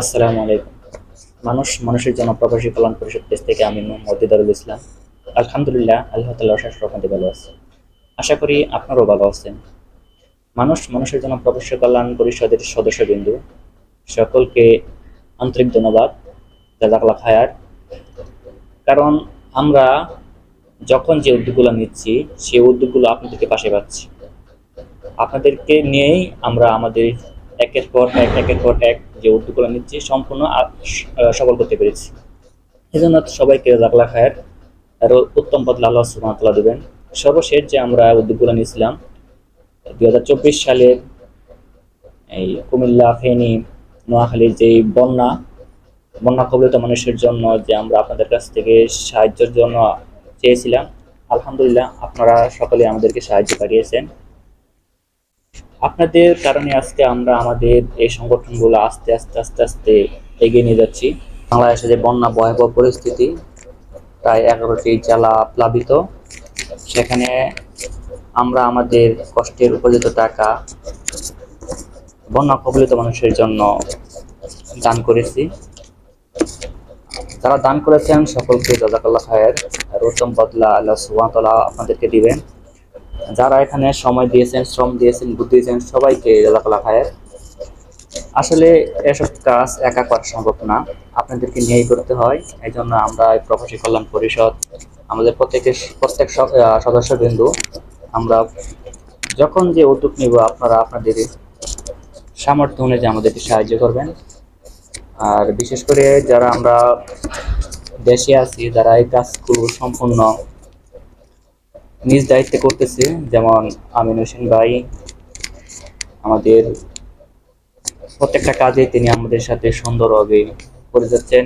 আসসালামু আলাইকুম। মানুষ, মানুষের জন্য প্রবাসী কল্যাণ পরিষদ দেশ থেকে আমি মোহাম্মদ দিদারুল ইসলাম। আলহামদুলিল্লাহ, আল্লাহ তাল্লাহ শেষ রকমতে ভালো আছে আশা করি আপনারও ভালো আছেন। মানুষ, মানুষের জন্য প্রবাসী কল্যাণ পরিষদের সদস্যবৃন্দু, সকলকে আন্তরিক ধন্যবাদ। জাজাকলা খায়ার। কারণ আমরা যখন যে উদ্যোগগুলো নিচ্ছি, সেই উদ্যোগগুলো আপনাদেরকে পাশে পাচ্ছি। আপনাদেরকে নিয়েই আমরা আমাদের একের পর এক, একের পর এক যে উদ্যোগগুলো নিচ্ছি, সম্পূর্ণ সফল করতে পেরেছি। এই জন্য সবাইকে জাকলা খায়ের আরও উত্তম পথ আল্লাহ সুবাহতাল্লাহ দেবেন। সর্বশেষ যে আমরা উদ্যোগগুলো নিয়েছিলাম, দুই হাজার চব্বিশ সালের এই কুমিল্লা, ফেনী, নোয়াখালীর যে বন্যা বন্যা কবলিত মানুষের জন্য যে আমরা আপনাদের কাছ থেকে সাহায্যের জন্য চেয়েছিলাম, আলহামদুলিল্লাহ আপনারা সকলে আমাদেরকে সাহায্য পাঠিয়েছেন। আপনাদের কারণে আজকে আমরা আমাদের এই সংগঠনগুলো আস্তে আস্তে আস্তে আস্তে এগিয়ে নিয়ে যাচ্ছি। বাংলাদেশে যে বন্যা ভয়াবহ পরিস্থিতি, প্রায় এগারোটি জেলা প্লাবিত। সেখানে আমরা আমাদের কষ্টের উপার্জিত টাকা বন্যা কবলিত মানুষের জন্য দান করেছি। যারা দান করেছেন, সকলকে জাজাকাল্লাহ খায়ের আর উত্তম বদলা আল্লাহ সুবাহতলা আপনাদেরকে দিবেন। যারা এখানে সময় দিয়েছেন, শ্রম দিয়েছেন, বুদ্ধি দিয়েছেন, সবাইকে জাজাকাল্লাহ খায়ের। আসলে এসব কাজ একা করা সম্ভব না। আপনাদেরকে নিয়েই করতে হয়। এই জন্য আমরা প্রবাসী কল্যাণ পরিষদ, আমাদের প্রত্যেকের প্রত্যেক সদস্যবৃন্দু, আমরা যখন যে উদ্যোগ নিব, আপনারা আপনাদের সামর্থ্য অনুযায়ী আমাদেরকে সাহায্য করবেন। আর বিশেষ করে যারা আমরা দেশে আছি, যারা এই কাজগুলো সম্পূর্ণ নিজ দায়িত্ব করতেছে। যেমন আমিন হোসেন ভাই, আমাদের প্রত্যেকটা কাজে তিনি আমাদের সাথে সুন্দরভাবে করে যাচ্ছেন।